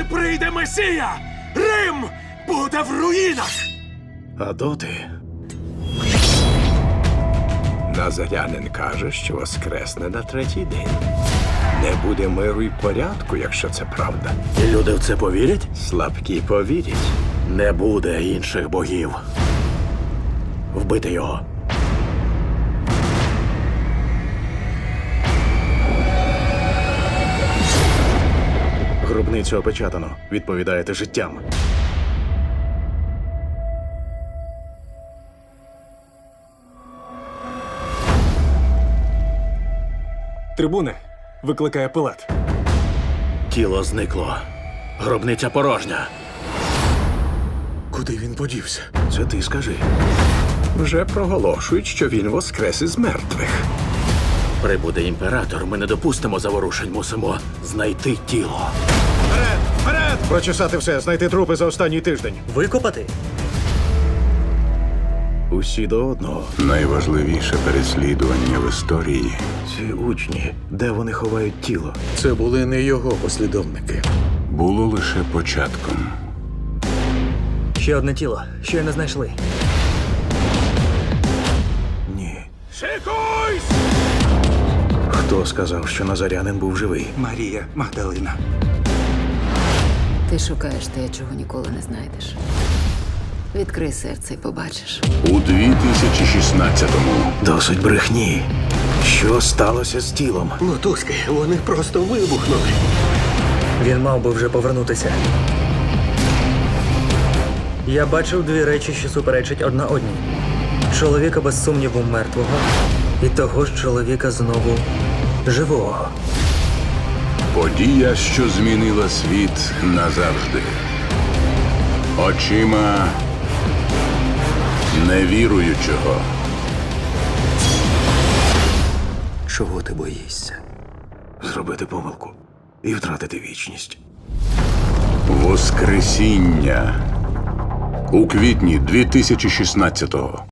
Коли прийде Месія, Рим буде в руїнах! А доти Назарянин каже, що воскресне на третій день. Не буде миру й порядку, якщо це правда. і люди в це повірять? Слабкі повірять. Не буде інших богів. Вбити його. Гробницю опечатано. Відповідаєте життям. Трибуни викликає пилат. Тіло зникло. Гробниця порожня. Куди він подівся? Це ти скажи. Вже проголошують, що він воскрес із мертвих. Прибуде імператор, ми не допустимо заворушень, мусимо знайти тіло. Прочесати все, знайти трупи за останній тиждень. Викопати? Усі до одного. Найважливіше переслідування в історії. Ці учні, де вони ховають тіло? Це були не його послідовники. Було лише початком. Ще одне тіло. Щойно знайшли. Ні. Шикуйсь! Хто сказав, що Назарянин був живий? Марія Магдалина. Ти шукаєш те, чого ніколи не знайдеш. Відкрий серце і побачиш. У 2016-му Досить брехні. Що сталося з тілом? Мотузки, вони просто вибухнули. Він мав би вже повернутися. Я бачив дві речі, що суперечать одна одній: чоловіка без сумніву мертвого, і того ж чоловіка знову живого. подія, що змінила світ назавжди. Очима невіруючого. Чого ти боїшся? Зробити помилку і втратити вічність. Воскресіння у квітні 2016-го.